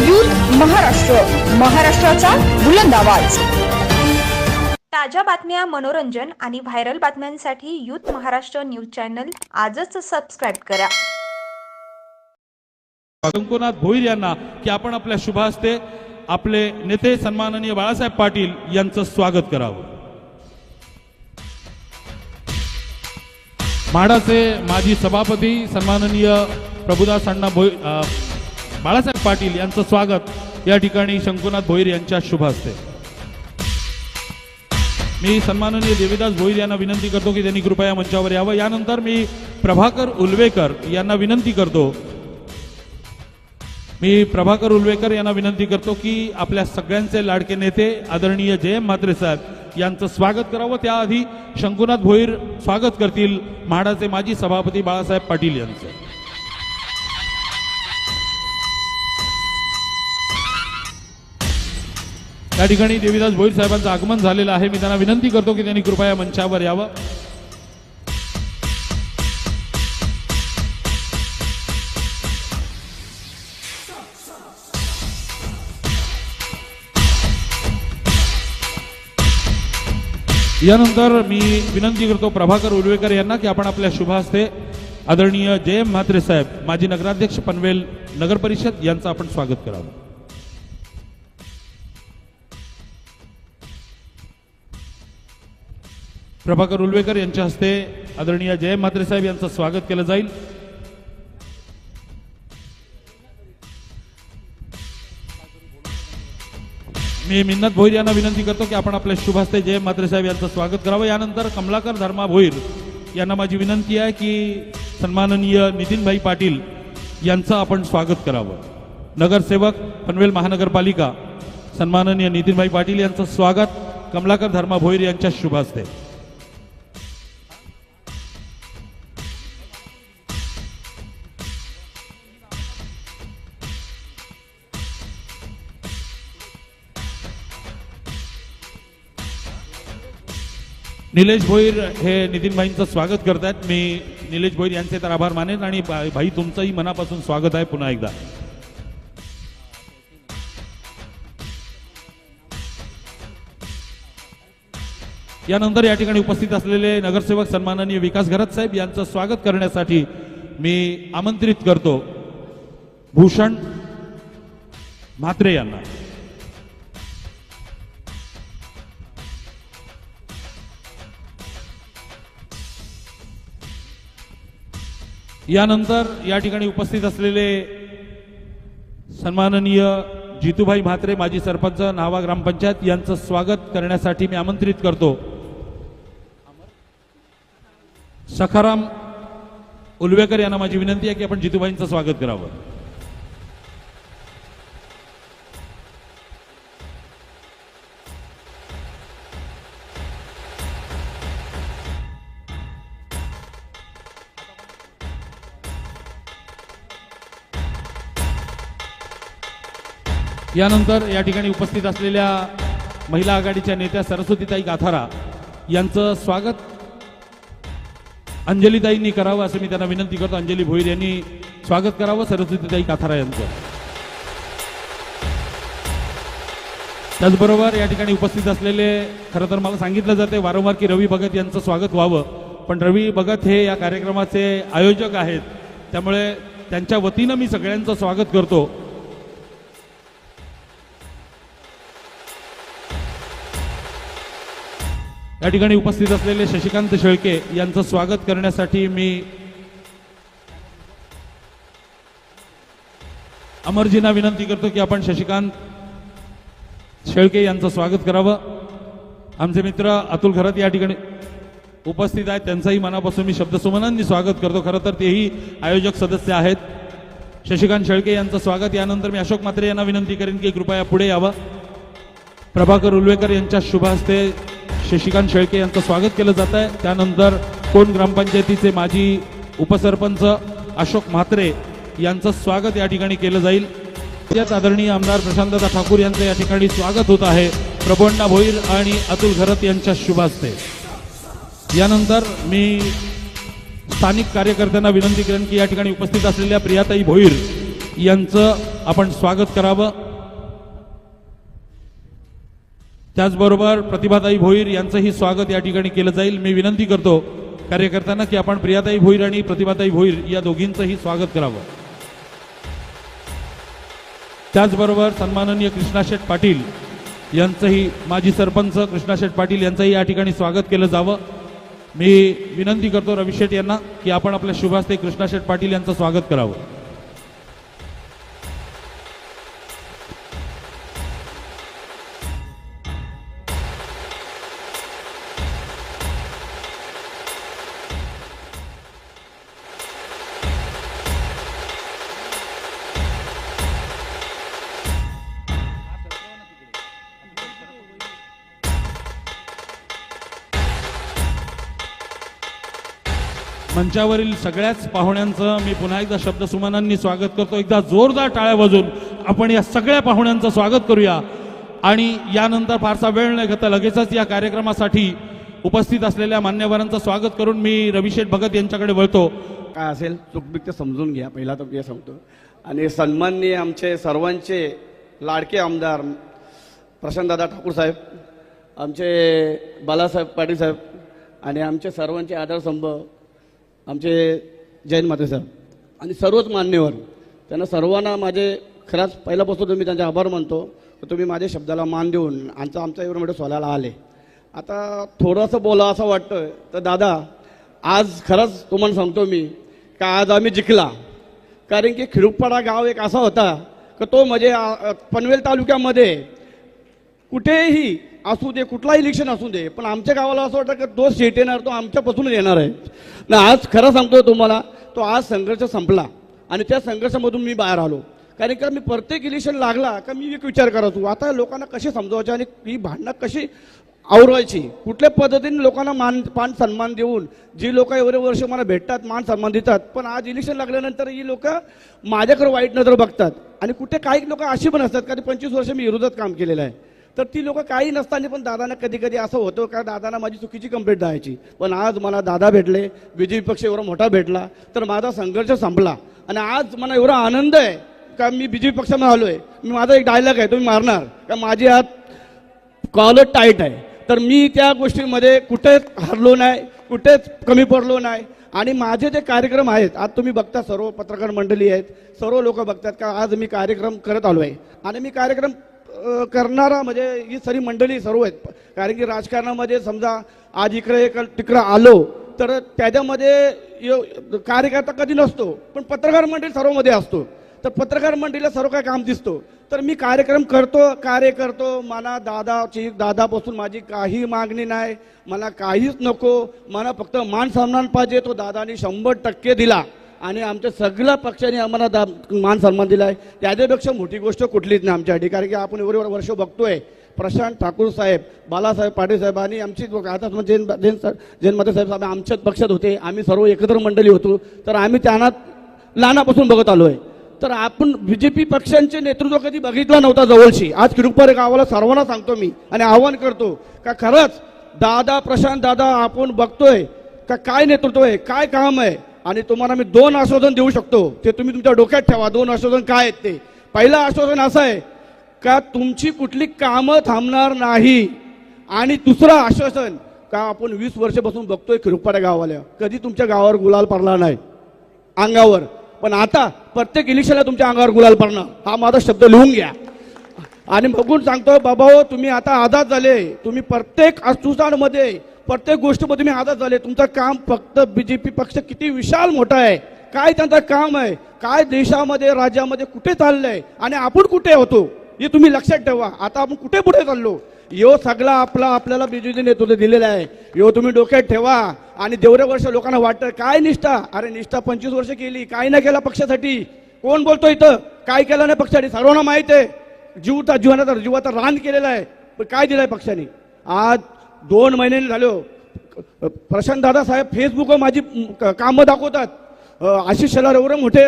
Youth Maharashtra महाराष्ट्राचा बुलंद आवाज. ताज्या बातम्या मनोरंजन आणि व्हायरल बातम्यांसाठी यूथ महाराष्ट्र न्यूज चॅनल आजच सबस्क्राईब करा. शंकुनाथ भोईर यांना की आपण आपल्या शुभ हस्ते आपले नेते सन्माननीय बाळासाहेब पाटील यांचं स्वागत करावं. म्हाडाचे माजी सभापती सन्माननीय प्रभुदास अण्णा भोई बाळासाहेब पाटील यांचं स्वागत. या ठिकाणी शंकुनाथ भोईर यांच्या शुभ असते मी सन्माननीय देवीदास भोईर यांना विनंती करतो की त्यांनी कृपया मंचावर यावं. यानंतर मी प्रभाकर उल्वेकर यांना विनंती करतो. मी प्रभाकर उल्वेकर यांना विनंती करतो की आपल्या सगळ्यांचे लाडके नेते आदरणीय जयम म्हात्रे साहेब यांचं स्वागत करावं. त्याआधी शंकुनाथ भोईर स्वागत करतील. म्हाडाचे माजी सभापती बाळासाहेब पाटील यांचं. या ठिकाणी देवीदास भोईर साहेबांचं आगमन झालेलं आहे. मी त्यांना विनंती करतो की त्यांनी कृपया मंचावर यावं. यानंतर मी विनंती करतो प्रभाकर उर्वेकर यांना की आपण आपल्या शुभ हस्ते आदरणीय जयम म्हात्रे साहेब माजी नगराध्यक्ष पनवेल नगर परिषद यांचं आपण स्वागत करावं. प्रभाकर उल्वेकर यांच्या हस्ते आदरणीय जय म्हात्रे साहेब यांचं स्वागत केलं जाईल. मी मिन्नत भोईर यांना विनंती करतो की आपण आपल्या शुभ हस्ते जय म्हात्रे साहेब यांचं स्वागत करावं. यानंतर कमलाकर धर्मा भोईर यांना माझी विनंती आहे की सन्माननीय नितीनभाई पाटील यांचं आपण स्वागत करावं. नगरसेवक पनवेल महानगरपालिका सन्माननीय नितीनभाई पाटील यांचं स्वागत कमलाकर धर्मा भोईर यांच्या शुभ हस्ते निलेश भोईर हे नितीनभाईंचं स्वागत करतायत. मी निलेश भोईर यांचे तर आभार मानेन आणि भाई तुमचंही मनापासून स्वागत आहे पुन्हा एकदा. यानंतर या ठिकाणी उपस्थित असलेले नगरसेवक सन्माननीय विकास घरत साहेब यांचं स्वागत करण्यासाठी मी आमंत्रित करतो. भूषण म्हात्रे यांना. यानंतर या ठिकाणी उपस्थित असलेले सन्माननीय जितूभाई म्हात्रे माजी सरपंच नावा ग्रामपंचायत यांचं स्वागत करण्यासाठी मी आमंत्रित करतो. सखाराम उलवेकर यांना माझी विनंती आहे की आपण जितूभाईंचं स्वागत करावं. यानंतर या ठिकाणी उपस्थित असलेल्या महिला आघाडीच्या नेत्या सरस्वतीताई गाथारा यांचं स्वागत. अंजलीताईंनी करावं असं मी त्यांना विनंती करतो. अंजली भोईर यांनी स्वागत करावं सरस्वतीताई गाथारा यांचं. त्याचबरोबर या ठिकाणी उपस्थित असलेले खरं तर मला सांगितलं जाते वारंवार की रवी भगत यांचं स्वागत व्हावं. पण रवी भगत हे या कार्यक्रमाचे आयोजक आहेत. त्यामुळे त्यांच्या वतीनं मी सगळ्यांचं स्वागत करतो. या ठिकाणी उपस्थित असलेले शशिकांत शेळके यांचं स्वागत करण्यासाठी मी अमरजींना विनंती करतो की आपण शशिकांत शेळके यांचं स्वागत करावं. आमचे मित्र अतुल खरत या ठिकाणी उपस्थित आहेत. त्यांचाही मनापासून मी शब्दसुमनांनी स्वागत करतो. खरं तर तेही आयोजक सदस्य आहेत. शशिकांत शेळके यांचं स्वागत. यानंतर मी अशोक म्हात्रे यांना विनंती करेन की कृपया पुढे यावं. प्रभाकर उल्वेकर यांच्या शुभ हस्ते शशिकांत शेळके यांचं स्वागत केलं जात आहे. त्यानंतर कोण ग्रामपंचायतीचे माजी उपसरपंच अशोक म्हात्रे यांचं स्वागत या ठिकाणी केलं जाईल. त्याच आदरणीय आमदार प्रशांतदा ठाकूर यांचं या ठिकाणी स्वागत होत आहे. प्रबोंडा भोईर आणि अतुल घरत यांच्या शुभास्ते. यानंतर मी स्थानिक कार्यकर्त्यांना विनंती करेन की या ठिकाणी उपस्थित असलेल्या प्रियाताई भोईर यांचं आपण स्वागत करावं. त्याचबरोबर प्रतिभाताई भोईर यांचंही स्वागत या ठिकाणी केलं जाईल. मी विनंती करतो कार्यकर्त्यांना की आपण प्रियाताई भोईर आणि प्रतिभाताई भोईर या दोघींचंही स्वागत करावं. त्याचबरोबर सन्माननीय कृष्णाशेठ पाटील यांचंही माजी सरपंच कृष्णाशेठ पाटील यांचंही या ठिकाणी स्वागत केलं जावं. मी विनंती करतो रविशेठ यांना की आपण आपल्या शुभास्ते कृष्णाशेठ पाटील यांचं स्वागत करावं. मंचावरील सगळ्याच पाहुण्यांचं मी पुन्हा एकदा शब्दसुमनांनी स्वागत करतो. एकदा जोरदार टाळ्या वाजून आपण या सगळ्या पाहुण्यांचं स्वागत करूया. आणि यानंतर फारसा वेळ न घेता लगेचच या कार्यक्रमासाठी उपस्थित असलेल्या मान्यवरांचं स्वागत करून मी रविशेठ भगत यांच्याकडे वळतो. काय असेल चुकबिक ते समजून घ्या. पहिला तर हे सांगतो. आणि सन्माननीय आमचे सर्वांचे लाडके आमदार प्रशांतदादा ठाकूर साहेब आमचे बालासाहेब पाटील साहेब आणि आमचे सर्वांचे आदरस्तंभ आमचे जैन माते साहेब. आणि सर्वच मान्यवर. त्यांना सर्वांना माझे खरंच पहिल्यापासून तुम्ही त्यांचे आभार मानतो. तर तुम्ही माझ्या शब्दाला मान देऊन आमचा आमचा एवढं मोठं सोलायला आले. आता थोडंसं बोला असं वाटतं तर दादा आज खरंच तुम्हाला सांगतो मी का आज आम्ही जिंकला. कारण की खिडुपाडा गाव एक असा होता का तो म्हणजे पनवेल तालुक्यामध्ये कुठेही असू दे कुठलाही इलेक्शन असू दे पण आमच्या गावाला असं वाटतं की तो सीट येणार तो आमच्यापासूनच येणार आहे. ना आज खरं सांगतो तुम्हाला तो आज संघर्ष संपला. आणि त्या संघर्षामधून मी बाहेर आलो. कारण का मी प्रत्येक इलेक्शन लागला का मी एक विचार करायचो आता लोकांना कसे समजवायचे आणि ही भांडणं कशी आवरायची? कुठल्या पद्धतीने लोकांना मान मान सन्मान देऊन जी लोक एवढे वर्ष मला भेटतात मान सन्मान देतात पण आज इलेक्शन लागल्यानंतर ही लोक माझ्याकडे वाईट नजर बघतात. आणि कुठे काही लोक अशी पण असतात का पंचवीस वर्ष मी विरोधात काम केलेलं आहे. तर ती लोक काही नसताना पण दादांना कधी कधी असं होतं का दादांना माझी चुकीची कंप्लेंट द्यायची पण आज मला दादा भेटले बीजेपी पक्ष एवढा मोठा भेटला तर माझा संघर्ष संपला. आणि आज मला एवढा आनंद आहे का मी बीजेपी पक्षामध्ये आलो आहे मी माझा एक डायलॉग आहे तुम्ही मारणार. का माझी आज कॉलर टाईट आहे. तर मी त्या गोष्टीमध्ये कुठेच हरलो नाही कुठेच कमी पडलो नाही. आणि माझे जे कार्यक्रम आहेत आज तुम्ही बघता सर्व पत्रकार मंडळी आहेत सर्व लोक बघतात का आज मी कार्यक्रम करत आलो आहे आणि मी कार्यक्रम करणारा म्हणजे ही सरी मंडळी सर्व आहेत. कारण की राजकारणामध्ये समजा आज इकडे एक तिकडं आलो तर त्याच्यामध्ये यो- कार्यकर्ता कधी नसतो पण पत्रकार मंडळी सर्वमध्ये असतो. तर पत्रकार मंडळीला सर्व काय काम दिसतो. तर मी कार्यक्रम करतो कार्य करतो. मला दादाची दादापासून माझी काही मागणी नाही. मला काहीच नको. मला फक्त मान सन्मान पाहिजे तो दादानी शंभर टक्के दिला. आणि आमच्या सगळ्या पक्षाने आम्हाला दा मान सन्मान दिला आहे. त्याच्यापेक्षा मोठी गोष्ट कुठलीच नाही आमच्यासाठी कारण की आपण एवढे वर्ष बघतोय. प्रशांत ठाकूर साहेब बालासाहेब पाटील साहेब आणि आमची आता जैन जैन जैन मते साहेब साहेब आमच्याच पक्षात होते. आम्ही सर्व एकत्र मंडळी होतो. तर आम्ही त्यांना लहानापासून बघत आलो आहे. तर आपण बी जे पी पक्षांचे नेतृत्व कधी बघितलं नव्हता जवळशी. आज किरुपारे गावाला सर्वांना सांगतो मी आणि आव्हान करतो का खरंच दादा प्रशांत दादा आपण बघतोय का काय नेतृत्व आहे? काय काम आहे? आणि तुम्हाला मी दोन आश्वासन देऊ शकतो. ते तुम्ही तुमच्या डोक्यात ठेवा. दोन आश्वासन काय आहेत ते? पहिलं आश्वासन असं आहे का तुमची कुठली कामं थांबणार नाही? आणि दुसरं आश्वासन का आपण वीस वर्षापासून बघतोय खिरुपाड्या गावाला कधी तुमच्या गावावर गुलाल पडला नाही? अंगावर. पण आता प्रत्येक इलेक्शनला तुमच्या अंगावर गुलाल पडणं हा माझा शब्द लिहून घ्या. आणि बघून सांगतो बाबा हो तुम्ही आता आझाद झाले. तुम्ही प्रत्येक अस्तुसांमध्ये प्रत्येक गोष्टीमध्ये तुम्ही आझाद झाले तुमचं काम फक्त बीजेपी पक्ष किती विशाल मोठा आहे. काय त्यांचं काम आहे? काय देशामध्ये राज्यामध्ये कुठे चाललंय? आणि आपण कुठे होतो? हे तुम्ही लक्षात ठेवा. आता आपण कुठे पुढे चाललो? यो सगळा आपला आपल्याला बीजेपी नेतृत्व दिलेला आहे. यो तुम्ही डोक्यात ठेवा. आणि देवरे वर्ष लोकांना वाटतं काय निष्ठा? अरे निष्ठा पंचवीस वर्ष केली. काय नाही केला पक्षासाठी? कोण बोलतो इथं? काय केलं नाही पक्षासाठी सर्वांना माहीत आहे. जीवता जीवनाचा जीवाचा रान केलेला आहे. पण काय दिलंय पक्षाने? आज दोन महिन्यांनी झालो. प्रशांत दादा साहेब फेसबुकवर माझी क- कामं दाखवतात. आशिष शेलार एवढे मोठे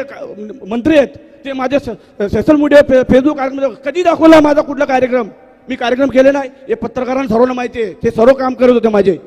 मंत्री आहेत. ते माझे सोशल मीडिया फे- फेसबुक कार्यक्रम कधी दाखवला माझा कुठला कार्यक्रम? मी कार्यक्रम केले नाही. हे पत्रकारांना सर्वांना माहिती आहे. ते सर्व काम करत होते माझे.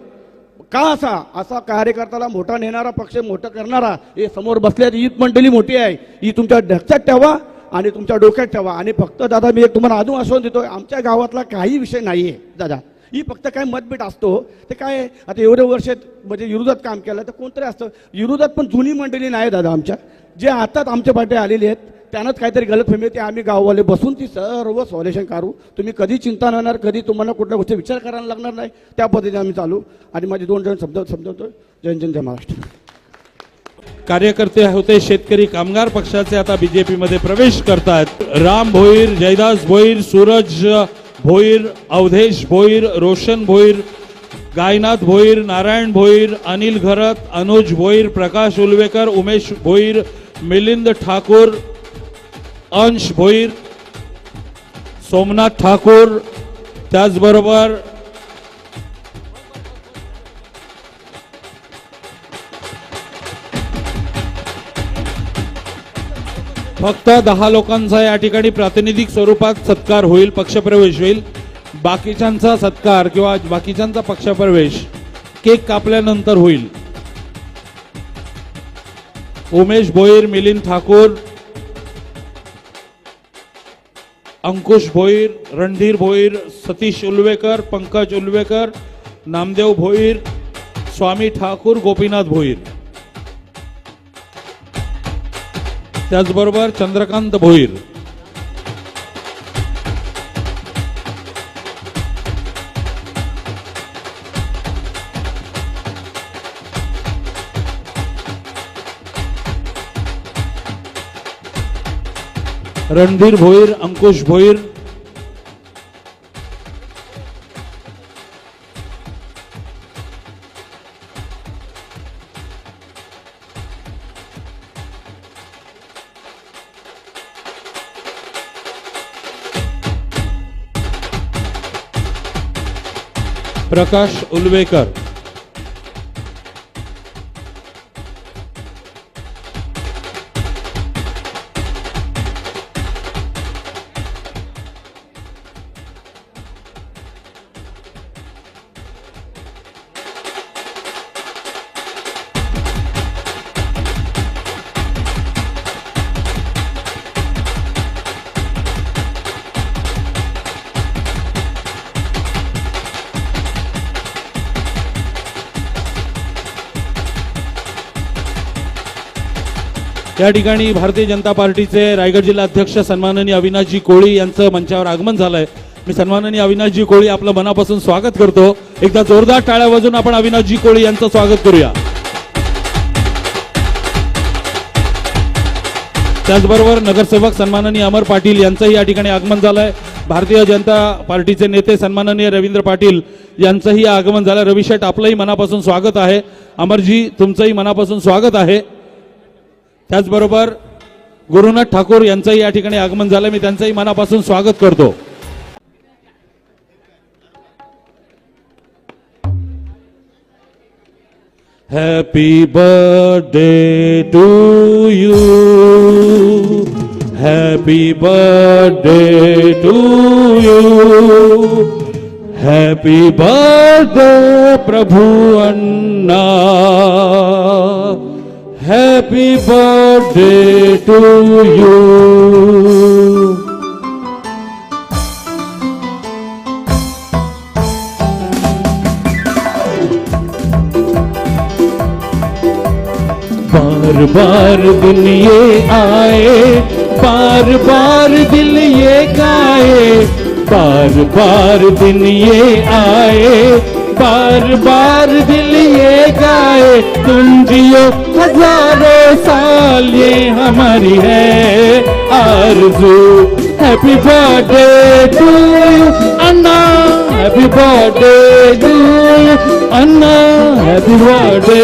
का असा? असा कार्यकर्त्याला मोठा नेणारा पक्ष मोठा करणारा हे समोर बसल्यात ही मंडळी मोठी आहे. ही तुमच्या ढकच्यात ठेवा आणि तुमच्या डोक्यात ठेवा. आणि फक्त दादा मी एक तुम्हाला अजून आश्वासन देतो आमच्या गावातला काही विषय नाही आहे दादा. ही फक्त काय मतभेट असतो. ते काय आहे, आता एवढे वर्ष म्हणजे विरोधात काम केलं तर कोणतरी असतं. विरोधात पण जुनी मंडळी नाही दादा आमच्या. जे आताच आमच्या पाठी आलेली आहेत त्यानंच काहीतरी गलतफहमी आहे, ते आम्ही गाववाले बसून ती सर्व सॉल्युशन काढू. तुम्ही कधी चिंता नाही होणार कधी तुम्हाला कुठल्या गोष्टी विचार करायला लागणार नाही त्या पद्धतीने आम्ही चालू. आणि माझे दोन जण शब्द समजवतो जय जय जय महाराष्ट्र. कार्यकर्ते होते शेतकरी कामगार पक्षाचे. आता बीजेपीमध्ये प्रवेश करतात राम भोईर जयदास भोईर सूरज भोईर अवधेश भोईर रोशन भोईर गायनाथ भोईर नारायण भोईर अनिल घरत अनुज भोईर प्रकाश उलवेकर उमेश भोईर मिलिंद ठाकूर अंश भोईर सोमनाथ ठाकूर त्याचबरोबर फक्त दहा लोकांचा या ठिकाणी प्रातिनिधिक स्वरूपात सत्कार होईल पक्षप्रवेश होईल. बाकीच्यांचा सत्कार किंवा बाकीच्यांचा पक्षप्रवेश केक कापल्यानंतर होईल. उमेश भोईर मिलिंद ठाकूर अंकुश भोईर रणधीर भोईर सतीश उल्वेकर पंकज उल्वेकर नामदेव भोईर स्वामी ठाकूर गोपीनाथ भोईर. त्याचबरोबर चंद्रकांत भोईर. रणधीर भोईर अंकुश भोईर प्रकाश उल्वेकर या ठिकाणी भारतीय जनता पार्टीचे रायगड जिल्हा अध्यक्ष सन्माननीय अविनाशजी कोळी यांचं मंचावर आगमन झालंय. मी सन्माननीय अविनाशजी कोळी आपलं मनापासून स्वागत करतो. एकदा जोरदार टाळ्या वाजून आपण अविनाशजी कोळी यांचं स्वागत करूया. त्याचबरोबर नगरसेवक सन्माननीय अमर पाटील यांचंही या ठिकाणी आगमन झालंय. भारतीय जनता पार्टीचे नेते सन्माननीय रवींद्र पाटील यांचंही आगमन झालं. रविशेठ आपलंही मनापासून स्वागत आहे. अमरजी तुमचंही मनापासून स्वागत आहे. त्याचबरोबर गुरुनाथ ठाकूर यांचंही या ठिकाणी आगमन झालं. मी त्यांचंही मनापासून स्वागत करतो. Happy birthday to you happy birthday to you happy birthday Prabhu Anna Happy birthday to you. बार बार दिल ये आए बार बार दिल ये गाए बार बार दिन ये आए बार बार दिल ये गाए, तुम जियो हज़ारों साल ये हमारी है। आरज़ू happy birthday to Anna happy birthday to Anna happy birthday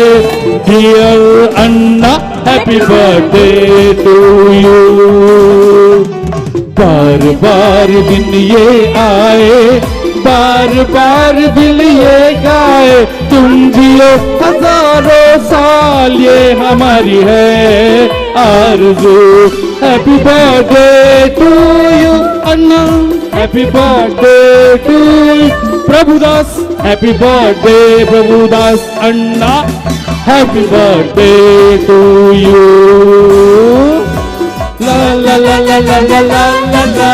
dear Anna happy birthday to you बार बार दिन ये आए बार बार दिल ये गाए, तुम जियो हज़ारों साल ये हमारी है। आरज़ू happy birthday to you Anna. Happy birthday to Prabhudas. Happy birthday Prabhudas Anna happy birthday to you ला ला ला ला ला ला ला ला।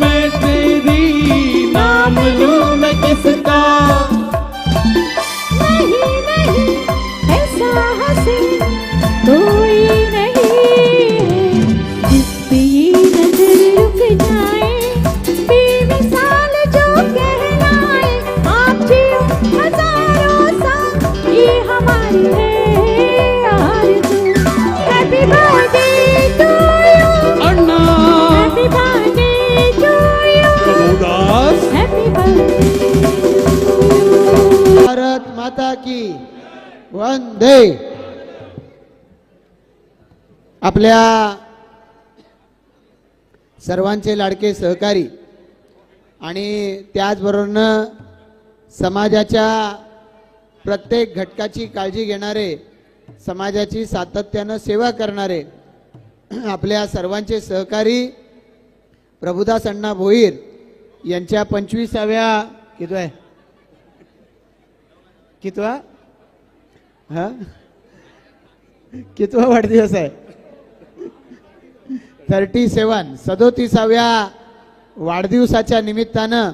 वंदे आपल्या सर्वांचे लाडके सहकारी आणि त्याचबरोबरनं समाजाच्या प्रत्येक घटकाची काळजी घेणारे समाजाची सातत्यानं सेवा करणारे आपल्या सर्वांचे सहकारी प्रभुदास अण्णा भोईर यांच्या पंचवीसाव्या किती आहे कितवा? हा? कितवा वाढदिवस आहे? थर्टी सेवन सदोतीसाव्या वाढदिवसाच्या निमित्तानं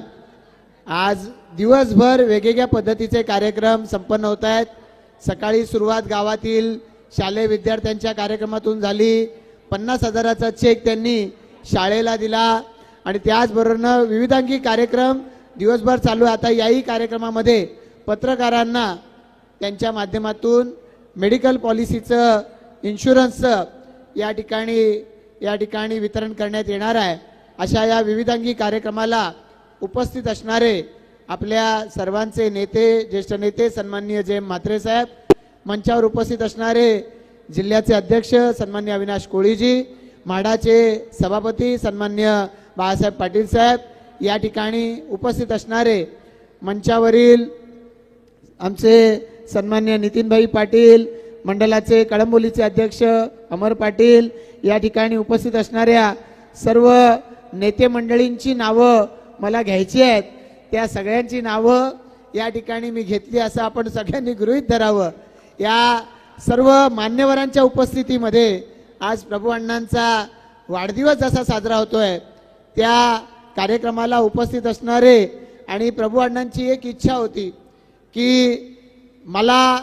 आज दिवसभर वेगवेगळ्या पद्धतीचे कार्यक्रम संपन्न होत आहेत. सकाळी सुरुवात गावातील शालेय विद्यार्थ्यांच्या कार्यक्रमातून झाली. पन्नास हजाराचा चेक त्यांनी शाळेला दिला आणि त्याचबरोबरनं विविधांगी कार्यक्रम दिवसभर चालू आहे. आता याही कार्यक्रमामध्ये पत्रकारांना त्यांच्या माध्यमातून मेडिकल पॉलिसीचं इन्शुरन्सचं या ठिकाणी या ठिकाणी वितरण करण्यात येणार आहे. अशा या विविधांगी कार्यक्रमाला उपस्थित असणारे आपल्या सर्वांचे नेते ज्येष्ठ नेते सन्माननीय जय म्हात्रे साहेब मंचावर उपस्थित असणारे जिल्ह्याचे अध्यक्ष सन्मान्य अविनाश कोळीजी म्हाडाचे सभापती सन्मान्य बाळासाहेब पाटील साहेब या ठिकाणी उपस्थित असणारे मंचावरील आमचे सन्मान्य नितीनभाई पाटील मंडलाचे कळंबोलीचे अध्यक्ष अमर पाटील या ठिकाणी उपस्थित असणाऱ्या सर्व नेते मंडळींची नावं मला घ्यायची आहेत. त्या सगळ्यांची नावं या ठिकाणी मी घेतली असं आपण सगळ्यांनी गृहीत धरावं. या सर्व मान्यवरांच्या उपस्थितीमध्ये आज प्रभू अण्णांचा वाढदिवस जसा साजरा होतोय त्या कार्यक्रमाला उपस्थित असणारे आणि प्रभू अण्णांची एक इच्छा होती की मला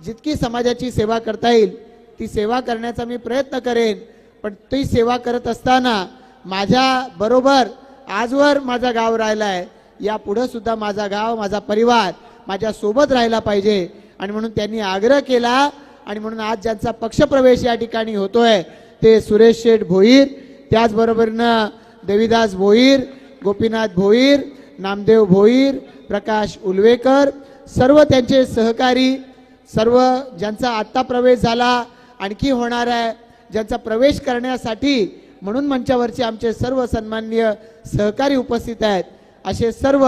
जितकी समाजाची सेवा करता येईल ती सेवा करण्याचा मी प्रयत्न करेन. पण ती सेवा करत असताना माझ्या बरोबर आजवर माझा गाव राहिला आहे या पुढं सुद्धा माझा गाव माझा परिवार माझ्या सोबत राहिला पाहिजे. आणि म्हणून त्यांनी आग्रह केला आणि म्हणून आज ज्यांचा पक्षप्रवेश या ठिकाणी होतोय ते सुरेश शेठ भोईर त्याचबरोबरनं देवीदास भोईर गोपीनाथ भोईर नामदेव भोईर प्रकाश उलवेकर सर्व त्यांचे सहकारी सर्व ज्यांचा आत्ता प्रवेश झाला आणखी होणार आहे ज्यांचा प्रवेश करण्यासाठी म्हणून मंचावरचे आमचे सर्व सन्माननीय सहकारी उपस्थित आहेत. असे सर्व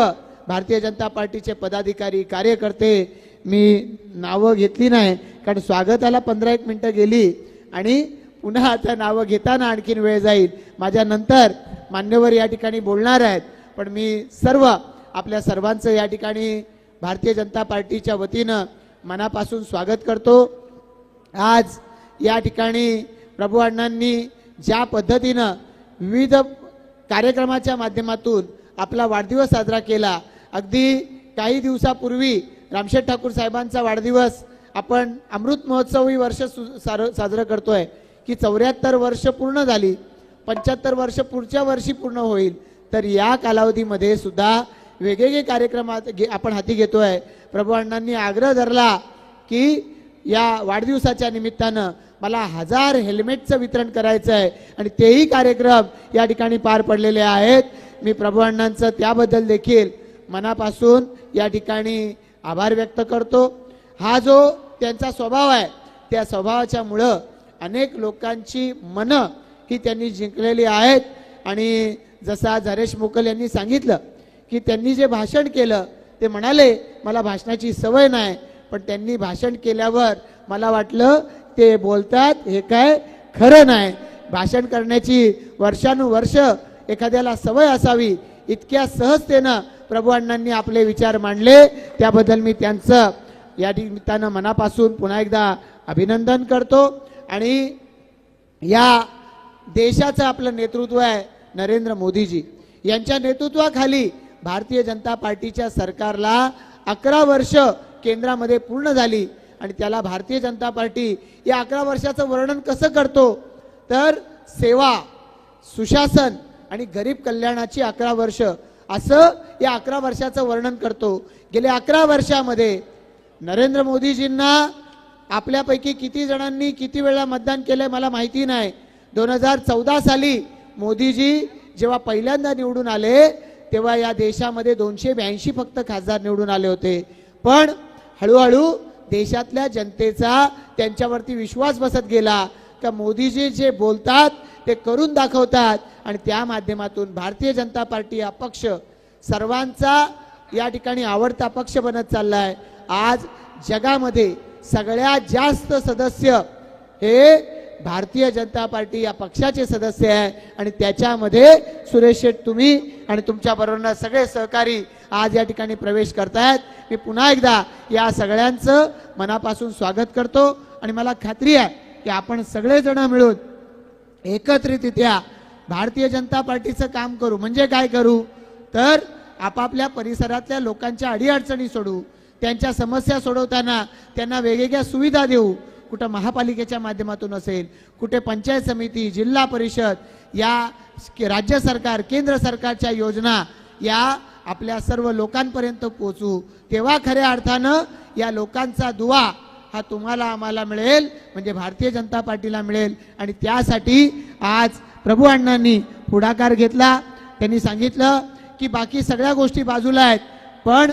भारतीय जनता पार्टीचे पदाधिकारी कार्यकर्ते मी नावं घेतली नाही कारण स्वागताला पंधरा एक मिनटं गेली आणि पुन्हा आता नावं घेताना आणखीन वेळ जाईल. माझ्यानंतर मान्यवर या ठिकाणी बोलणार आहेत पण मी सर्व आपल्या सर्वांचं या ठिकाणी भारतीय जनता पार्टीच्या वतीनं मनापासून स्वागत करतो. आज या ठिकाणी प्रभू अण्णांनी ज्या पद्धतीनं विविध कार्यक्रमाच्या माध्यमातून आपला वाढदिवस साजरा केला अगदी काही दिवसापूर्वी रामशेठ ठाकूर साहेबांचा वाढदिवस आपण अमृत महोत्सवी वर्ष सु- सार- साजरं करतोय की चौऱ्याहत्तर वर्ष पूर्ण झाली पंच्याहत्तर वर्ष पुढच्या वर्षी पूर्ण होईल तर या कालावधीमध्ये सुद्धा वेगवेगळे कार्यक्रमात घे- आपण हाती घेतोय. प्रभू अण्णांनी आग्रह धरला की या वाढदिवसाच्या निमित्तानं मला हजार हेल्मेटचं वितरण करायचं आहे आणि तेही कार्यक्रम या ठिकाणी पार पडलेले आहेत. मी प्रभू अण्णांचं त्याबद्दल देखील मनापासून या ठिकाणी आभार व्यक्त करतो. हा जो त्यांचा स्वभाव आहे त्या स्वभावाच्या मुळं अनेक लोकांची मनं ही त्यांनी जिंकलेली आहेत. आणि जसा झरेश मोकल यांनी सांगितलं की त्यांनी जे भाषण केलं ते म्हणाले मला भाषणाची सवय नाही पण त्यांनी भाषण केल्यावर मला वाटलं ते बोलतात हे काय खरं नाही. भाषण करण्याची वर्षानुवर्ष एखाद्याला सवय असावी इतक्या सहजतेनं प्रभू अण्णांनी आपले विचार मांडले. त्याबद्दल मी त्यांचं या निमित्तानं मनापासून पुन्हा एकदा अभिनंदन करतो. आणि या देशाचं आपलं नेतृत्व आहे नरेंद्र मोदीजी. यांच्या नेतृत्वाखाली भारतीय जनता पार्टीच्या सरकारला अकरा वर्ष केंद्रामध्ये पूर्ण झाली आणि त्याला भारतीय जनता पार्टी या अकरा वर्षाचं वर्णन कसं करतो? तर सेवा सुशासन आणि गरीब कल्याणाची अकरा वर्ष असं या अकरा वर्षाचं वर्णन करतो. गेल्या अकरा वर्षामध्ये नरेंद्र मोदीजींना आपल्यापैकी किती जणांनी किती वेळा मतदान केलंय मला माहिती नाही. दोन हजार चौदा साली मोदीजी जेव्हा पहिल्यांदा निवडून आले तेव्हा या देशामध्ये दोनशे ब्याऐंशी फक्त खासदार निवडून आले होते. पण हळूहळू देशातल्या जनतेचा त्यांच्यावरती विश्वास बसत गेला. का मोदीजी जे बोलतात ते करून दाखवतात आणि त्या माध्यमातून भारतीय जनता पार्टी हा पक्ष सर्वांचा या ठिकाणी आवडता पक्ष बनत चालला आहे आज जगामध्ये सगळ्यात जास्त सदस्य हे भारतीय जनता पार्टी या पक्षाचे सदस्य आहे आणि त्याच्यामध्ये सुरेश शेठ तुम्ही आणि तुमच्या बरोबर सगळे सहकारी आज या ठिकाणी प्रवेश करतायत. मी पुन्हा एकदा या सगळ्यांचं मनापासून स्वागत करतो आणि मला खात्री आहे की आपण सगळेजण मिळून एकत्रितरित्या भारतीय जनता पार्टीचं काम करू. म्हणजे काय करू? तर आपापल्या परिसरातल्या लोकांच्या अडीअडचणी सोडू त्यांच्या समस्या सोडवताना त्यांना वेगवेगळ्या सुविधा देऊ कुठं महापालिकेच्या माध्यमातून असेल कुठे पंचायत समिती जिल्हा परिषद या राज्य सरकार केंद्र सरकारच्या योजना या आपल्या सर्व लोकांपर्यंत पोचू तेव्हा खऱ्या अर्थानं या लोकांचा दुवा हा तुम्हाला आम्हाला मिळेल म्हणजे भारतीय जनता पार्टीला मिळेल. आणि त्यासाठी आज प्रभू अण्णांनी पुढाकार घेतला. त्यांनी सांगितलं की बाकी सगळ्या गोष्टी बाजूला आहेत पण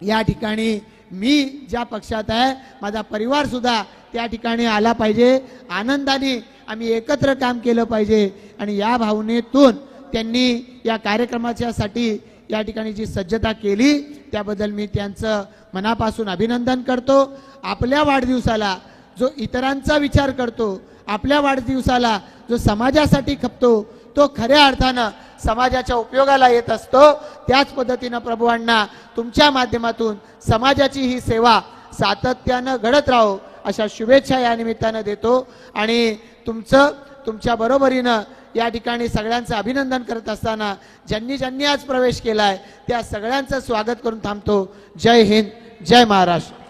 या ठिकाणी मी ज्या पक्षात आहे माझा परिवार सुद्धा त्या ठिकाणी आला पाहिजे. आनंदाने आम्ही एकत्र काम केलं पाहिजे. आणि या भावनेतून त्यांनी या कार्यक्रमाच्यासाठी या ठिकाणी जी सज्जता केली त्याबद्दल मी त्यांचं मनापासून अभिनंदन करतो. आपल्या वाढदिवसाला जो इतरांचा विचार करतो आपल्या वाढदिवसाला जो समाजासाठी खपतो तो खऱ्या अर्थानं समाजाच्या उपयोगाला येत असतो त्याच पद्धतीनं प्रभूंना तुमच्या माध्यमातून समाजाची ही सेवा सातत्यानं घडत राहो अशा शुभेच्छा या निमित्तानं देतो. आणि तुमचं तुमच्या बरोबरीनं या ठिकाणी सगळ्यांचं अभिनंदन करत असताना ज्यांनी ज्यांनी आज प्रवेश केलाय त्या सगळ्यांचं स्वागत करून थांबतो. जय हिंद जय महाराष्ट्र.